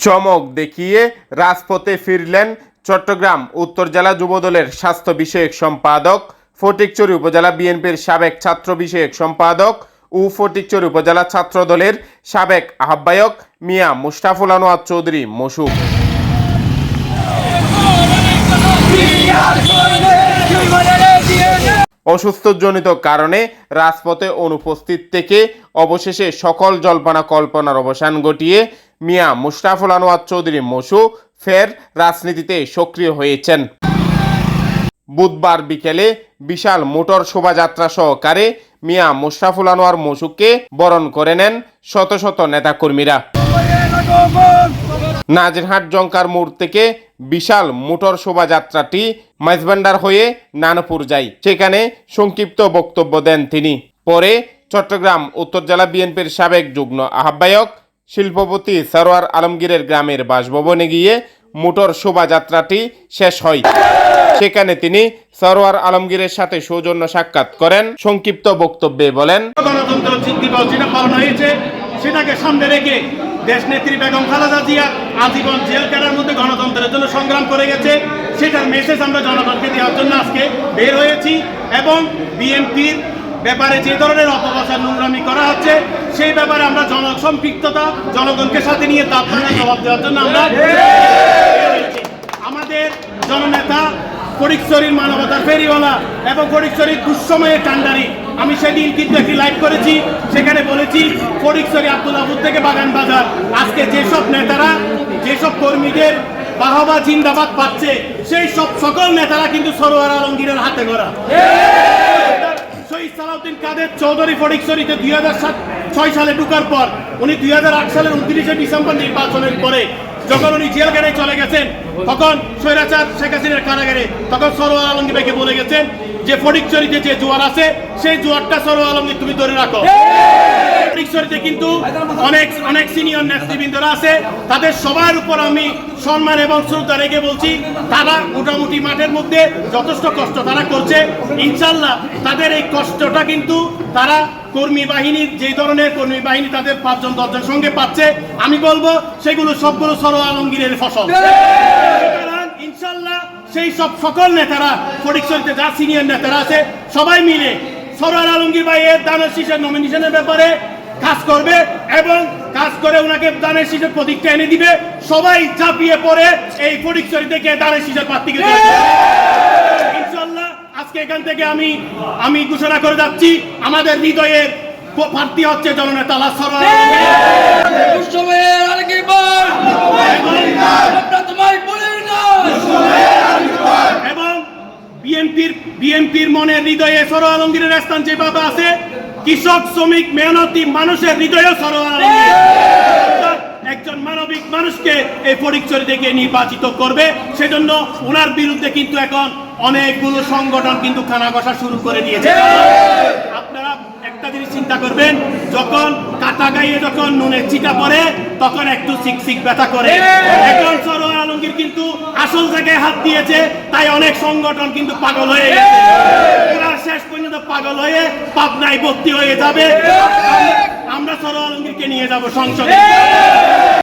চমক দেখিয়ে রাজপথে ফিরলেন চট্টগ্রাম উত্তর জেলা যুবদলের স্বাস্থ্য বিষয়ক সম্পাদক, ফটিকচুরি উপজেলা বিএনপির সাবেক ছাত্র বিষয়ক সম্পাদক ও ফটিকচুরি উপজেলা ছাত্র দলের সাবেক আহ্বায়ক মিয়া মুস্তাফুল আনোয়ার চৌধুরী মসুক অসুস্থজনিত কারণে রাজপথে অনুপস্থিত থেকে অবশেষে সকল জল্পনা কল্পনার অবসান ঘটিয়ে মিয়া মুস্তাফুল আনোয়ার চৌধুরী মসু ফের রাজনীতিতে সক্রিয় হয়েছেন। বুধবার বিকেলে বিশাল মোটর শোভাযাত্রা সহকারে মিয়া মুস্তাফুল আনোয়ার মসুককে বরণ করে নেন শত শত নেতাকর্মীরা। নাজিরহাট জঙ্কার মোড় থেকে বিশাল মোটর শোভাযাত্রাটি মাইজবান্ডার হয়ে নানপুর যায়। সেখানে সংক্ষিপ্ত বক্তব্য দেন তিনি। পরে চট্টগ্রাম, উত্তর জেলা বিএনপির সাবেক যুগ্ম আহ্বায়ক শিল্পপতি সরোয়ার আলমগীরের গ্রামের বাসভবনে গিয়ে মোটর শোভাযাত্রাটি শেষ হয়। সেখানে তিনি সরোয়ার আলমগীরের সাথে সৌজন্য সাক্ষাৎ করেন। সংক্ষিপ্ত বক্তব্যে বলেন, গণতন্ত্র যেটা পালন হয়েছে, সেটাকে সামনে রেখে দেশ নেত্রী বেগম খালেদা জিয়া আজীবন জেল কাটার মধ্যে গণতন্ত্রের জন্য সংগ্রাম করে গেছে। সেটার মেসেজ আমরা জনগণকে দেওয়ার জন্য আজকে বের হয়েছি এবং বিএনপির ব্যাপারে যে ধরনের অপপ্রচার নোংরামি করা হচ্ছে, সেই ব্যাপারে আমরা জনসম্পৃক্ততা, জনগণকে সাথে নিয়ে ধরনের জবাব দেওয়ার জন্য আমরা আমাদের জননেতা ফরিকচুরির মানবতার ফেরিওয়ালা এবং ফরিকচুরির দুঃসময়ের কান্ডারি আমি সেদিন কিন্তু একটি লাইভ করেছি, সেখানে বলেছি ফরিকচুরি আব্দুল্লাপুর থেকে বাগান বাজার। আজকে যেসব নেতারা, যেসব কর্মীদের বাহবা জিন্দাবাদ পাচ্ছে, সেই সব সকল নেতারা কিন্তু সরোয়ার আলমগীরের হাতে গড়া। শহীদ সালাউদ্দিন কাদের চৌধুরী ফটিকশরীতে দুই হাজার সাত, ছয় সালে ঢুকার পর উনি দুই হাজার আট সালের উনত্রিশে ডিসেম্বর নির্বাচনের পরে যখন উনি জেলখানে চলে গেছেন, তখন স্বৈরাচার শেখ হাসিনার কারাগারে, তখন সরোয়ার আলমগীর ভাইকে বলে গেছেন যে ফটিকচরিতে যে জোয়ার আছে, সেই জোয়ারটা সরোয়ার আলমগীর তুমি ধরে রাখো। ফটিকছড়িতে কিন্তু অনেক অনেক সিনিয়র নেতৃবৃন্দরা আছে। তাদের সবার উপর আমি সম্মান এবং শ্রদ্ধা রেখে বলছি, তারা মোটামুটি মাঠের মধ্যে যথেষ্ট কষ্ট তারা করছে। ইনশাল্লাহ তাদের এই কষ্টটা কিন্তু তারা কর্মী বাহিনীর যে ধরনের কর্মী বাহিনী তাদের পাঁচজন, দশজন সঙ্গে পাচ্ছে, আমি বলব সেগুলো সবগুলো সরো আলমগীরের ফসল। ইনশাল্লাহ সেই সব সকল নেতারা ফটিকছড়িতে যা সিনিয়র নেতারা আছে, সবাই মিলে সরোয়ার আলমগীর ভাই এর দানের শীষের নমিনেশনের ব্যাপারে কাজ করবে এবং কাজ করে ওনাকে দানের শীষের প্রতীকটা এনে দিবে। সবাই ঝাঁপিয়ে পড়ে এই ফটিকছড়ি থেকে দানের শীষের প্রার্থীকে ইনশাল্লাহ আজকে এখান থেকে আমি আমি ঘোষণা করে যাচ্ছি, আমাদের হৃদয়ের প্রার্থী হচ্ছে জননেতা না এবং বিএনপির বিএনপির মনের হৃদয়ে সর আলমগীরের স্থান যেভাবে আছে কৃষক শ্রমিক মেহনতি মানুষের হৃদয়ে সর আলমগীর একজন মানবিক মানুষকে এই পরিচয় থেকে নির্বাচিত করবে। সেজন্য ওনার বিরুদ্ধে কিন্তু এখন অনেকগুলো সংগঠন কিন্তু শুরু করে দিয়েছে। আপনারা একটা জিনিস চিন্তা করবেন যখন কাটা গায়ে যখন নুনের চিটা পড়ে তখন একটু সিক সিক ব্যথা করে। এখন সরোয়ার আলমগীর কিন্তু আসল জায়গায় হাত দিয়েছে তাই অনেক সংগঠন কিন্তু পাগল হয়ে গেছে। ওরা শেষ পাগল হয়ে পাবনায় ভর্তি হয়ে যাবে। আমরা সরল আলমগীরকে নিয়ে যাব সংসদে।